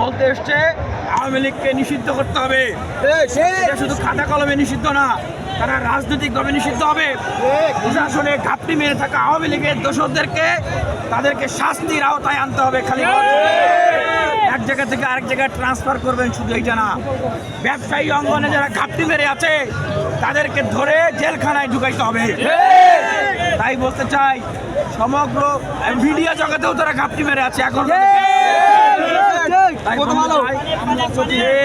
বলতে এসছে আওয়ামী লীগকে নিষিদ্ধ করতে হবে। এটা শুধু খাতা কলমে নিষিদ্ধ না তারা রাজনৈতিকভাবে নিষিদ্ধ হবে। প্রশাসনে ঘাপটি মেরে থাকা আওয়ামী লীগের দোষরদেরকে তাদেরকে শাস্তির আওতায় আনতে হবে খালি। এক জায়গা থেকে আরেক জায়গায় ট্রান্সফার করবেন শুধু এইটা না। ব্যবসায়ী অঙ্গনে যারা ঘাপটি মেরে আছে তাদেরকে ধরে জেলখানায় ঢুকাইতে হবে। তাই বলতে চাই সমগ্র মিডিয়া জগতেও তারা ঘাপটি মেরে আছে। এখন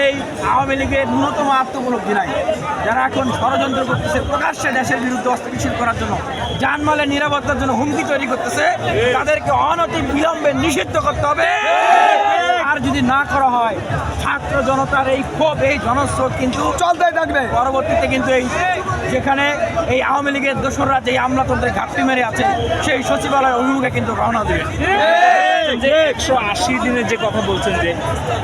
এই আওয়ামী লীগের ন্যূনতম আত্মপলব্ধি নাই। যারা এখন ষড়যন্ত্র করতেছে প্রকাশ্যে দেশের বিরুদ্ধে অস্ত্রবিচ্ছিন্ন করার জন্য জানমালের নিরাপত্তার জন্য হুমকি তৈরি করতেছে তাদেরকে অনতি বিলম্বে নিষিদ্ধ করতে হবে। আর যদি না করা হয় ছাত্র জনতার এই ক্ষোভ এই জনস্রোত কিন্তু চলতে থাকবে। পরবর্তীতে কিন্তু এই যেখানে এই আওয়ামী লীগের দোসররা যে আমলাতন্ত্রে ঘাটতি মেরে আছে সেই সচিবালয়ের অভিমুখে কিন্তু রওনা দেবে। যে একশো আশি দিনের যে কথা বলছেন যে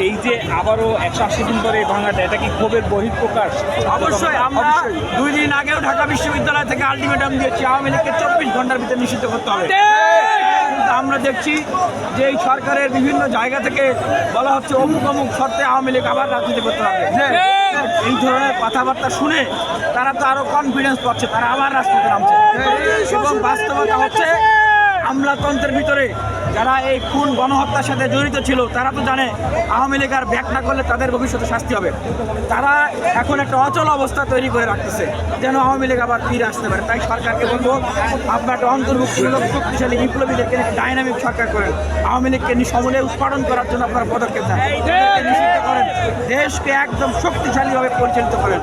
এই যে আবারও একশো আশি দিন পরে এই ভাঙাটা এটা কি ক্ষোভের বহিঃপ্রকাশ? অবশ্যই আমরা দুই দিন আগেও ঢাকা বিশ্ববিদ্যালয় থেকে আলটিমেটাম দিয়েছি আওয়ামী লীগকে চব্বিশ ঘণ্টার ভিতরে নিষিদ্ধ করতে হবে। আমরা দেখছি যে এই সরকারের বিভিন্ন জায়গা থেকে বলা হচ্ছে অমুক অমুক শর্তে আওয়ামী লীগ আবার রাজনীতি করতে হবে। এই ধরনের কথাবার্তা শুনে তারা তো আরও কনফিডেন্স পাচ্ছে তারা আবার রাজনীতি নামছে। এবং বাস্তবতা হচ্ছে আমলাতন্ত্রের ভিতরে যারা এই খুন, গণহত্যার সাথে জড়িত ছিল, তারা তো জানে আওয়ামী লীগ আর ব্যাক না করলে তাদের ভবিষ্যতে শাস্তি হবে। তারা এখন একটা অচল অবস্থা তৈরি করে রাখতেছে, যেন আওয়ামী লীগ আবার ফিরে আসতে পারে। তাই সরকারকে বলব, আপনার একটা অন্তর্ভুক্তিমূলক, শক্তিশালী বিপ্লবীদেরকে ডাইনামিক সরকার করেন। আওয়ামী লীগকে সমূলে উৎপাদন করার জন্য আপনারা পদক্ষেপ নেন। দেশকে একদম শক্তিশালীভাবে পরিচালিত করেন।